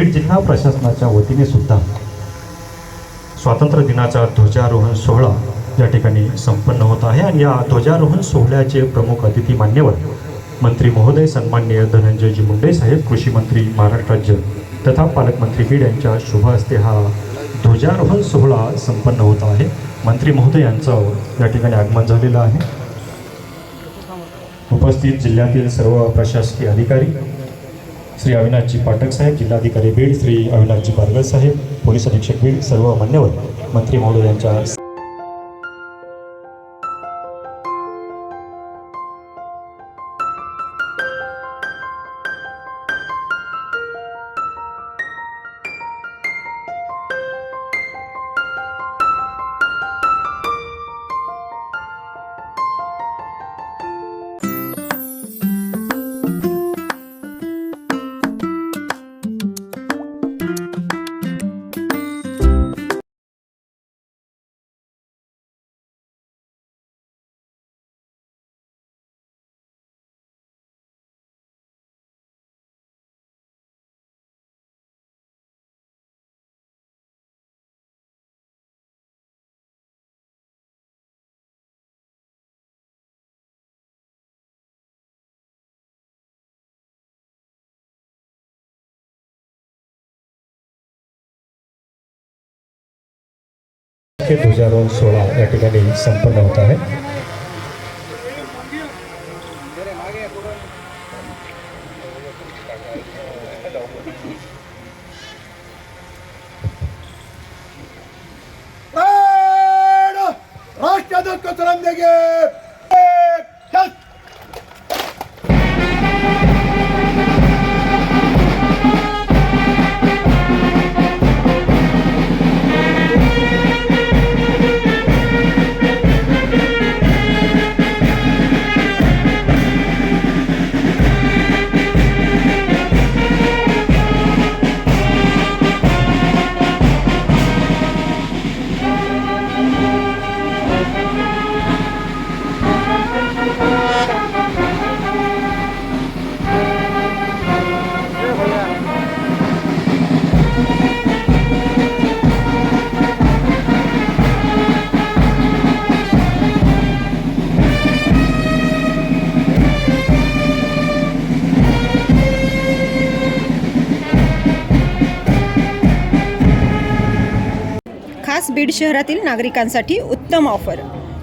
बीड जिल्हा प्रशासनाच्या वतीने सुद्धा स्वातंत्र्य दिनाचा ध्वजारोहण सोहळा या ठिकाणी संपन्न होत आहे. आणि या ध्वजारोहण सोहळ्याचे प्रमुख अतिथी मान्यवर मंत्री महोदय सन्माननीय धनंजयजी मुंडे साहेब कृषी मंत्री महाराष्ट्र राज्य तथा पालकमंत्री बीड यांच्या शुभ हस्ते हा ध्वजारोहण सोहळा संपन्न होत आहे. मंत्री महोदय यांचं या ठिकाणी आगमन झालेलं आहे. उपस्थित जिल्ह्यातील सर्व प्रशासकीय अधिकारी श्री अविनाशजी पाठक साहेब जिल्हाधिकारी बीड श्री अविनाशजी बारगळ साहेब पोलीस अधीक्षक बीड सर्व मान्यवर मंत्री महोदय ध्वजारोहण सोहळा या ठिकाणी संपन्न होत आहे. पण राष्ट्राध्यक्ष खास बीड शहरातील नागरिकांसाठी उत्तम ऑफर.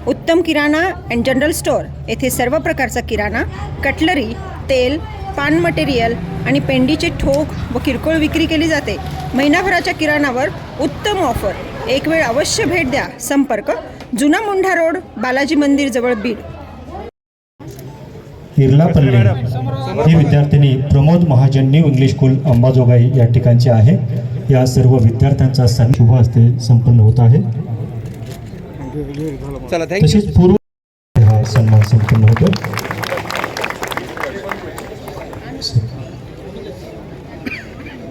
उत्तम किराणा अँड जनरल स्टोअर येथे सर्व प्रकारचा किराणा कटलरी तेल पान मटेरियल आणि पेंडीचे ठोक व किरकोळ विक्री केली जाते. महिनाभराच्या किराणावर उत्तम ऑफर. एक वेळ अवश्य भेट द्या. संपर्क जुना मुंढा रोड बालाजी मंदिर जवळ बीड. इर्ला पल्ले. ही विद्यार्थिनी Pramod Mahajan new English school Ambajogai या ठिकाणची आहे. या सर्व विद्यार्थ्यांचा सण शुभ हस्ते संपन्न होत आहे. तसेच पूर्व हा सन्मान संपन्न होतो.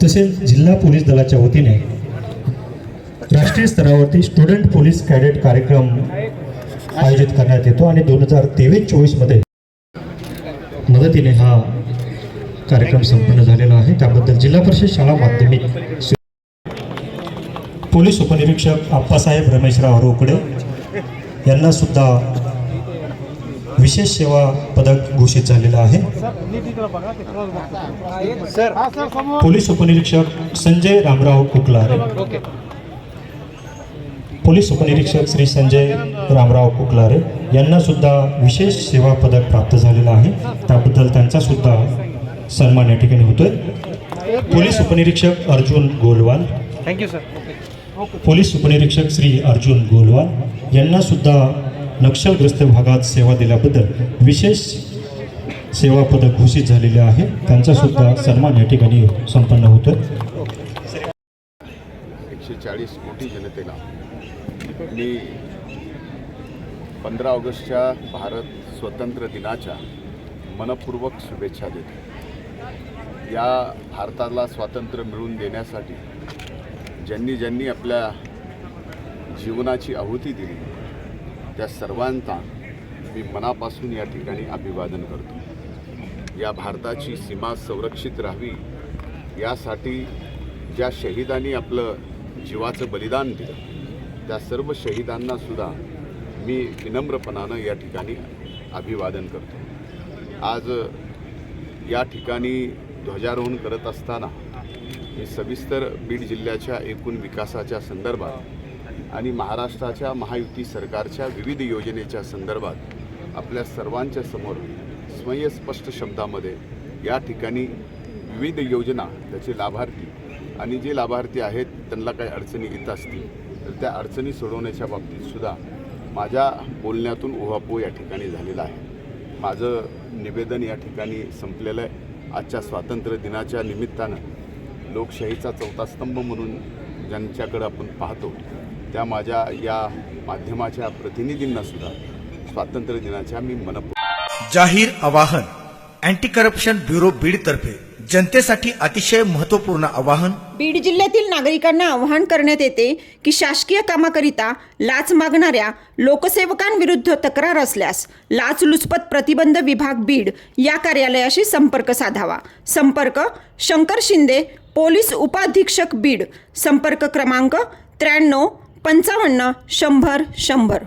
तसेच जिल्हा पोलीस दलाच्या वतीने राष्ट्रीय स्तरावरती स्टुडंट पोलीस कॅडेट कार्यक्रम आयोजित करण्यात येतो आणि दोन हजार तेवीस चोवीसमध्ये मदतीने हा कार्यक्रम संपन्न झालेला आहे. त्याबद्दल जिल्हा परिषद शाळा माध्यमिक पोलीस उपनिरीक्षक आप्पासाहेब रमेशराव रोकडे यांना सुद्धा विशेष सेवा पदक घोषित झालेलं आहे. पोलीस उपनिरीक्षक संजय रामराव कुकलारे. पोलीस उपनिरीक्षक श्री संजय रामराव कुकलारे यांना सुद्धा विशेष सेवा पदक प्राप्त झालेलं आहे. त्याबद्दल त्यांचा सुद्धा सन्मान या ठिकाणी होतोय. पोलीस उपनिरीक्षक Arjun Golwal. Thank you sir police उपनिरीक्षक श्री अर्जुन गोलवाल यांना सुद्धा नक्षलग्रस्त भागात सेवा दिल्याबद्दल विशेष सेवा पदक घोषित झालेले आहे. त्यांचा सुद्धा सन्मान या ठिकाणी संपन्न होतो एकशे चाळीस कोटी जनतेला मी पंधरा ऑगस्टच्या भारत स्वतंत्र दिनाच्या मनपूर्वक शुभेच्छा देतो. या भारताला स्वातंत्र्य मिळवून देण्यासाठी ज्यांनी ज्यांनी आपल्या जीवनाची आहुती दिली त्या सर्वांचा मी मनापासून या ठिकाणी अभिवादन करतो. या भारताची सीमा संरक्षित राहावी यासाठी ज्या शहीदांनी आपलं जीवाचं बलिदान दिलं त्या सर्व शहीदांना सुद्धा मी विनम्रपणानं या ठिकाणी अभिवादन करतो. आज या ठिकाणी ध्वजारोहण करत असताना सविस्तर बीड जिल्ह्याच्या एकूण विकासाच्या संदर्भात आणि महाराष्ट्राच्या महायुती सरकारच्या विविध योजनेच्या संदर्भात आपल्या सर्वांच्या समोर स्वयंस्पष्ट शब्दामध्ये या ठिकाणी विविध योजना त्याचे लाभार्थी आणि जे लाभार्थी आहेत त्यांना काही अडचणी येत असतील तर त्या अडचणी सोडवण्याच्या बाबतीत सुद्धा माझ्या बोलण्यातून उहापोह या ठिकाणी झालेला आहे. माझं निवेदन या ठिकाणी संपलेलं आहे. आजच्या स्वातंत्र्य दिनाच्या निमित्तानं लोकशाहीचा चौथा स्तंभ म्हणून ज्यांच्याकडं आपण पाहतो त्या माझ्या या माध्यमाच्या प्रतिनिधींना सुद्धा स्वातंत्र्य दिनाच्या मी मनपूर्वक जाहीर आवाहन अँटी करप्शन ब्युरो बीडतर्फे जनतेसाठी अतिशय महत्त्वपूर्ण आवाहन. बीड जिल्ह्यातील नागरिकांना आवाहन करण्यात येते की शासकीय कामाकरिता लाच मागणाऱ्या लोकसेवकांविरुद्ध तक्रार असल्यास लाचलुचपत प्रतिबंध विभाग बीड या कार्यालयाशी संपर्क साधावा. संपर्क शंकर शिंदे पोलीस उपाधीक्षक बीड संपर्क क्रमांक त्र्याण्णव पंचावन्न शंभर शंभर.